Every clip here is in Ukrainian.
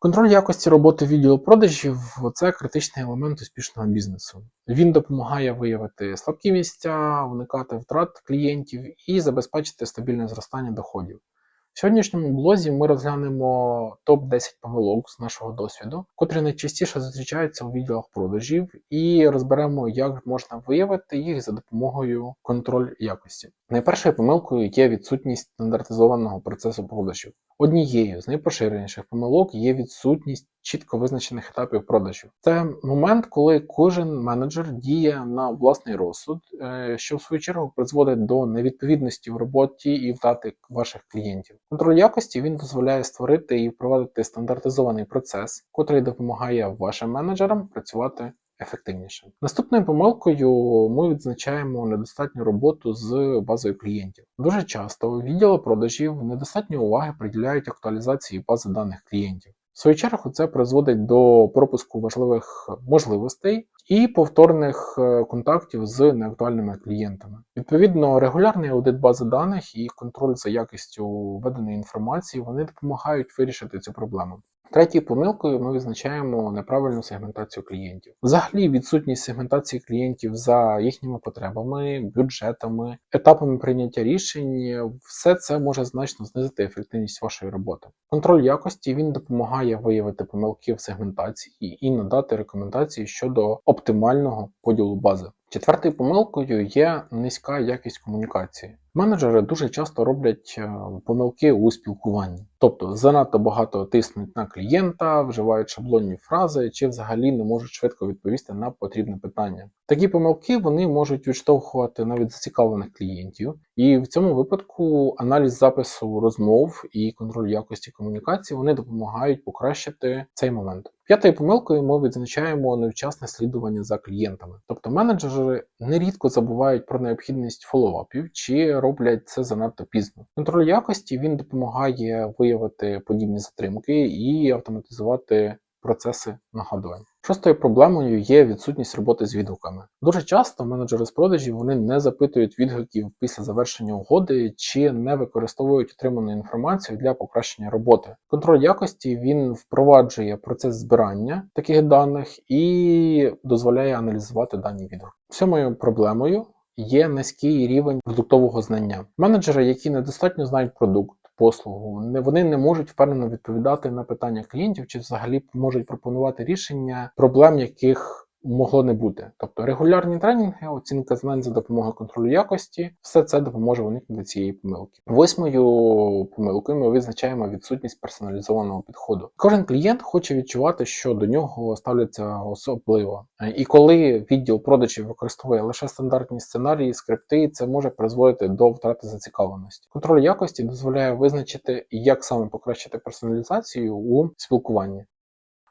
Контроль якості роботи відділу продажів це критичний елемент успішного бізнесу. Він допомагає виявити слабкі місця, уникати втрат клієнтів і забезпечити стабільне зростання доходів. В сьогоднішньому блозі ми розглянемо топ-10 помилок з нашого досвіду, котрі найчастіше зустрічаються у відділах продажів, і розберемо, як можна виявити їх за допомогою контроль якості. Найпершою помилкою є відсутність стандартизованого процесу продажів. Однією з найпоширеніших помилок є відсутність чітко визначених етапів продажів. Це момент, коли кожен менеджер діє на власний розсуд, е, що в свою чергу призводить до невідповідності в роботі і втрати ваших клієнтів. Контроль якості він дозволяє створити і впровадити стандартизований процес, котрий допомагає вашим менеджерам працювати ефективніше. Наступною помилкою ми відзначаємо недостатню роботу з базою клієнтів. Дуже часто відділи продажів недостатньо уваги приділяють актуалізації бази даних клієнтів. В свою чергу це призводить до пропуску важливих можливостей і повторних е, контактів з неактуальними клієнтами. Відповідно, регулярний аудит бази даних і контроль за якістю введеної інформації вони допомагають вирішити цю проблему. Третьою помилкою ми визначаємо неправильну сегментацію клієнтів. Взагалі, відсутність сегментації клієнтів за їхніми потребами, бюджетами, етапами прийняття рішень, все це може значно знизити ефективність вашої роботи. Контроль якості він допомагає виявити помилки в сегментації і надати рекомендації щодо оптимального поділу бази. Четвертою помилкою є низька якість комунікації. Менеджери дуже часто роблять е, помилки у спілкуванні, тобто занадто багато тиснуть на клієнта, вживають шаблонні фрази чи взагалі не можуть швидко відповісти на потрібне питання. Такі помилки вони можуть відштовхувати навіть зацікавлених клієнтів, і в цьому випадку аналіз запису розмов і контроль якості комунікації вони допомагають покращити цей момент. П'ятою помилкою ми відзначаємо невчасне слідування за клієнтами, тобто менеджери нерідко забувають про необхідність фоллоуапів чи роблять це занадто пізно. Контроль якості він допомагає виявити подібні затримки і автоматизувати процеси нагадувань. Шостою проблемою є відсутність роботи з відгуками. Дуже часто менеджери з продажів вони не запитують відгуків після завершення угоди чи не використовують отриману інформацію для покращення роботи. Контроль якості він впроваджує процес збирання таких даних і дозволяє аналізувати дані відгуки. Сьомою проблемою є низький рівень продуктового знання. Менеджери, які недостатньо знають продукт послугу. Вони не можуть впевнено відповідати на питання клієнтів, чи взагалі можуть пропонувати рішення проблем, яких могло не бути. Тобто регулярні тренінги, оцінка знань за допомогою контролю якості, все це допоможе уникнути цієї помилки. Восьмою помилкою ми визначаємо відсутність персоналізованого підходу. Кожен клієнт хоче відчувати, що до нього ставляться особливо. І коли відділ продажів використовує лише стандартні сценарії, скрипти, це може призводити до втрати зацікавленості. Контроль якості дозволяє визначити, як саме покращити персоналізацію у спілкуванні.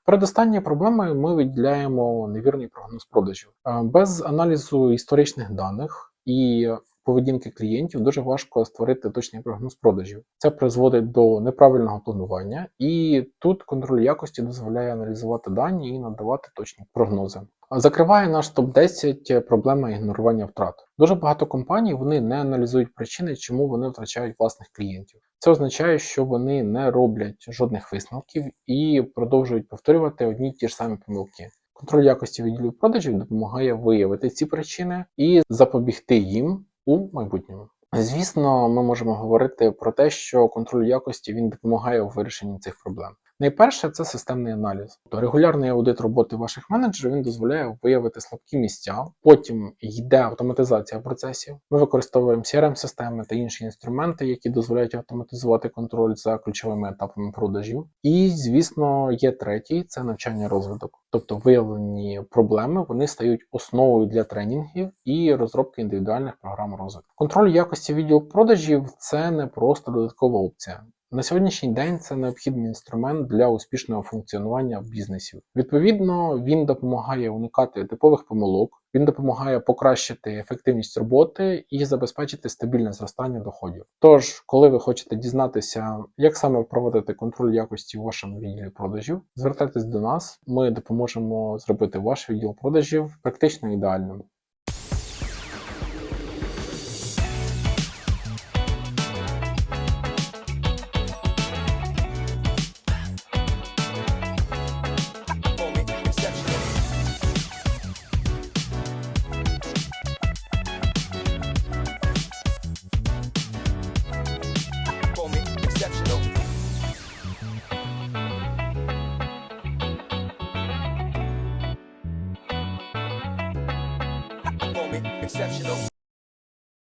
Передостанньою проблемою ми виділяємо невірний прогноз продажів. Без аналізу історичних даних і поведінки клієнтів дуже важко створити точний прогноз продажів. Це призводить до неправильного планування, і тут контроль якості дозволяє аналізувати дані і надавати точні прогнози. Закриває наш топ-10 проблема ігнорування втрат. Дуже багато компаній вони не аналізують причини, чому вони втрачають власних клієнтів. Це означає, що вони не роблять жодних висновків і продовжують повторювати одні й ті ж самі помилки. Контроль якості відділів продажів допомагає виявити ці причини і запобігти їм у майбутньому. Звісно, ми можемо говорити про те, що контроль якості він допомагає у вирішенні цих проблем. Найперше це системний аналіз. Тобто регулярний аудит роботи ваших менеджерів він дозволяє виявити слабкі місця. Потім йде автоматизація процесів. Ми використовуємо crm системи та інші інструменти, які дозволяють автоматизувати контроль за ключовими етапами продажів. І, звісно, є третій це навчання розвиток. Тобто виявлені проблеми вони стають основою для тренінгів і розробки індивідуальних програм розвитку. Контроль якості відділу продажів це не просто додаткова опція. На сьогоднішній день це необхідний інструмент для успішного функціонування бізнесів. Відповідно, він допомагає уникати типових помилок, він допомагає покращити ефективність роботи і забезпечити стабільне зростання доходів. Тож, коли ви хочете дізнатися, як саме впровадити контроль якості у вашому відділі продажів, звертайтесь до нас, ми допоможемо зробити ваш відділ продажів практично ідеальним. Exceptional.